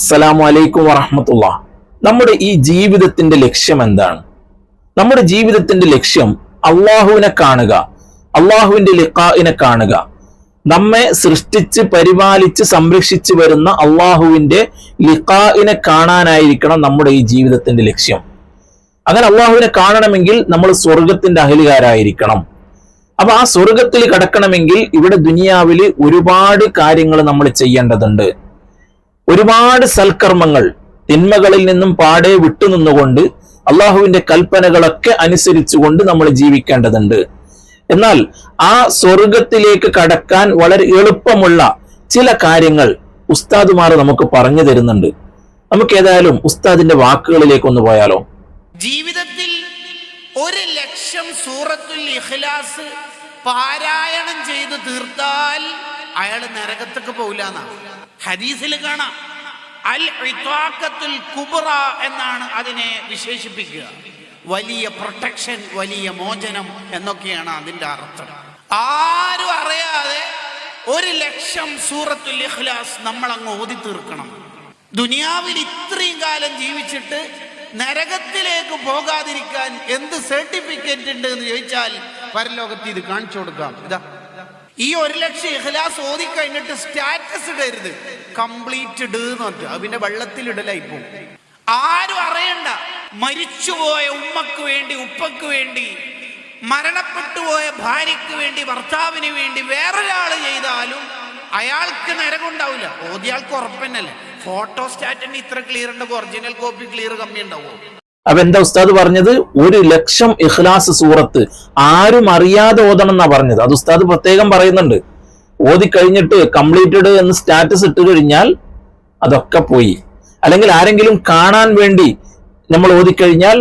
അസ്സലാമു അലൈക്കും വറഹമത്തുള്ള. നമ്മുടെ ഈ ജീവിതത്തിന്റെ ലക്ഷ്യം എന്താണ്? നമ്മുടെ ജീവിതത്തിന്റെ ലക്ഷ്യം അള്ളാഹുവിനെ കാണുക അള്ളാഹുവിന്റെ ലിഖാഇനെ കാണുക. നമ്മെ സൃഷ്ടിച്ച് പരിപാലിച്ച് സംരക്ഷിച്ചു വരുന്ന അള്ളാഹുവിന്റെ ലിഖാഇനെ കാണാനായിരിക്കണം നമ്മുടെ ഈ ജീവിതത്തിന്റെ ലക്ഷ്യം. അങ്ങനെ അള്ളാഹുവിനെ കാണണമെങ്കിൽ നമ്മൾ സ്വർഗത്തിന്റെ അഹലുകാരായിരിക്കണം. അപ്പൊ ആ സ്വർഗത്തിൽ കടക്കണമെങ്കിൽ ഇവിടെ ദുനിയാവിൽ ഒരുപാട് കാര്യങ്ങൾ നമ്മൾ ചെയ്യേണ്ടതുണ്ട്. ഒരുപാട് സൽക്കർമ്മങ്ങൾ തിന്മകളിൽ നിന്നും പാടെ വിട്ടുനിന്നുകൊണ്ട് അള്ളാഹുവിന്റെ കൽപ്പനകളൊക്കെ അനുസരിച്ചുകൊണ്ട് നമ്മൾ ജീവിക്കേണ്ടതുണ്ട്. എന്നാൽ ആ സ്വർഗത്തിലേക്ക് കടക്കാൻ വളരെ എളുപ്പമുള്ള ചില കാര്യങ്ങൾ ഉസ്താദുമാർ നമുക്ക് പറഞ്ഞു തരുന്നുണ്ട്. നമുക്ക് ഏതായാലും ഉസ്താദിന്റെ വാക്കുകളിലേക്ക് ഒന്ന് പോയാലോ? ജീവിതത്തിൽ ഒരു ലക്ഷം സൂറത്തുൽ ഇഖ്ലാസ് പാരായണം ചെയ്തു തീർത്താൽ അയാൾ നരകത്തേക്ക് പോകില്ല എന്നാണ് ഹദീസിൽ കാണാം. അൽ ഇത്വാഖത്തുൽ കുബ്ര എന്നാണ് അതിനെ വിശേഷിപ്പിക്കുക. വലിയ പ്രൊട്ടക്ഷൻ വലിയ മോചനം എന്നൊക്കെയാണ് അതിന്റെ അർത്ഥം. ആരും അറിയാതെ ഒരു ലക്ഷം സൂറത്തുൽ ഇഖ്ലാസ് നമ്മൾ അങ്ങ് ഓതി തീർക്കണം. ദുനിയാവിൽ ഇത്രയും കാലം ജീവിച്ചിട്ട് നരകത്തിലേക്ക് പോകാതിരിക്കാൻ എന്ത് സർട്ടിഫിക്കറ്റ് ഉണ്ട് എന്ന് ചോദിച്ചാൽ പരലോകത്ത് ഇത് കാണിച്ചു കൊടുക്കാം. ഇതാ. ഈ ഒരു ലക്ഷം ഇഹ്ലാസ് ഓതി കഴിഞ്ഞിട്ട് സ്റ്റാറ്റസ് ഇടരുത്. കംപ്ലീറ്റഡ് എന്ന് പറഞ്ഞു അത് പിന്നെ വെള്ളത്തിലിടലായി പോകും ആരും അറിയണ്ട. മരിച്ചുപോയ ഉമ്മക്ക് വേണ്ടി ഉപ്പക്ക് വേണ്ടി മരണപ്പെട്ടു പോയ ഭാര്യയ്ക്ക് വേണ്ടി ഭർത്താവിന് വേണ്ടി വേറൊരാൾ ചെയ്താലും അയാൾക്ക് നരകമുണ്ടാവില്ല ഓതിയാൾക്ക് ഉറപ്പന്നല്ലേ? ഫോട്ടോ സ്റ്റാറ്റിന് ഇത്ര ക്ലിയർ ഉണ്ടാവും ഒറിജിനൽ കോപ്പി ക്ലിയർ കമ്മി ഉണ്ടാവും അപ്പൊ എന്താ ഉസ്താദ് പറഞ്ഞത്? ഒരു ലക്ഷം ഇഖ്ലാസ് സൂറത്ത് ആരും അറിയാതെ ഓതണം എന്നാ പറഞ്ഞത്. അത് ഉസ്താദ് പ്രത്യേകം പറയുന്നുണ്ട്. ഓതി കഴിഞ്ഞിട്ട് കംപ്ലീറ്റഡ് എന്ന് സ്റ്റാറ്റസ് ഇട്ട് കഴിഞ്ഞാൽ അതൊക്കെ പോയി. അല്ലെങ്കിൽ ആരെങ്കിലും കാണാൻ വേണ്ടി നമ്മൾ ഓതിക്കഴിഞ്ഞാൽ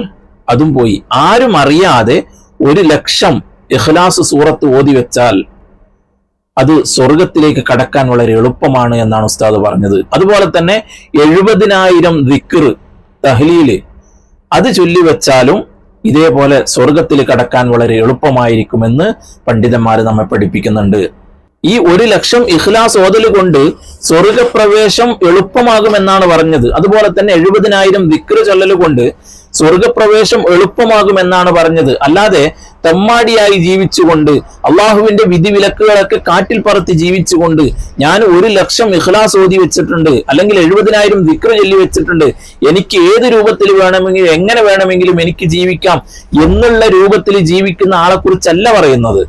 അതും പോയി. ആരും അറിയാതെ ഒരു ലക്ഷം ഇഖ്ലാസ് സൂറത്ത് ഓതി വെച്ചാൽ അത് സ്വർഗത്തിലേക്ക് കടക്കാൻ വളരെ എളുപ്പമാണ് എന്നാണ് ഉസ്താദ് പറഞ്ഞത്. അതുപോലെ തന്നെ എഴുപതിനായിരം ദിക്ർ തഹ്ലീൽ അത് ചൊല്ലി വെച്ചാലും ഇതേപോലെ സ്വർഗത്തിൽ കടക്കാൻ വളരെ എളുപ്പമായിരിക്കുമെന്ന് പണ്ഡിതന്മാർ നമ്മെ പഠിപ്പിക്കുന്നുണ്ട്. ഈ ഒരു ലക്ഷം ഇഖ്ലാസ് ഓതൽ കൊണ്ട് സ്വർഗപ്രവേശം എളുപ്പമാകുമെന്നാണ് പറഞ്ഞത്. അതുപോലെ തന്നെ എഴുപതിനായിരം വിക്രു ചൊല്ലൽ കൊണ്ട് സ്വർഗപ്രവേശം എളുപ്പമാകുമെന്നാണ് പറഞ്ഞത്. അല്ലാതെ തെമ്മാടിയായി ജീവിച്ചുകൊണ്ട് അള്ളാഹുവിന്റെ വിധി വിലക്കുകളൊക്കെ കാറ്റിൽ പറത്തി ജീവിച്ചുകൊണ്ട് ഞാൻ ഒരു ലക്ഷം ഇഖ്ലാസ് ഓതി വെച്ചിട്ടുണ്ട് അല്ലെങ്കിൽ എഴുപതിനായിരം ദിക്ര ചൊല്ലി വെച്ചിട്ടുണ്ട് എനിക്ക് ഏത് രൂപത്തിൽ വേണമെങ്കിലും എങ്ങനെ വേണമെങ്കിലും എനിക്ക് ജീവിക്കാം എന്നുള്ള രൂപത്തിൽ ജീവിക്കുന്ന ആളെ കുറിച്ചല്ല പറയുന്നത്.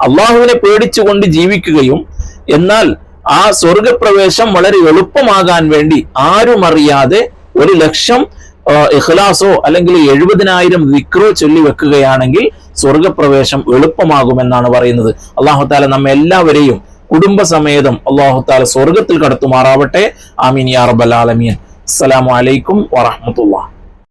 അള്ളാഹുവിനെ പേടിച്ചുകൊണ്ട് ജീവിക്കുകയും എന്നാൽ ആ സ്വർഗപ്രവേശം വളരെ എളുപ്പമാകാൻ വേണ്ടി ആരും അറിയാതെ ഒരു ലക്ഷം ഇഖ്ലാസോ അല്ലെങ്കിൽ എഴുപതിനായിരം വിക്രോ ചൊല്ലി വെക്കുകയാണെങ്കിൽ സ്വർഗപ്രവേശം എളുപ്പമാകുമെന്നാണ് പറയുന്നത്. അള്ളാഹു താല നമ്മെ എല്ലാവരെയും കുടുംബസമേതം അള്ളാഹു താല സ്വർഗത്തിൽ കടത്തുമാറാവട്ടെ. ആമീൻ യാ റബ്ബൽ ആലമീൻ. അസ്സലാമു അലൈക്കും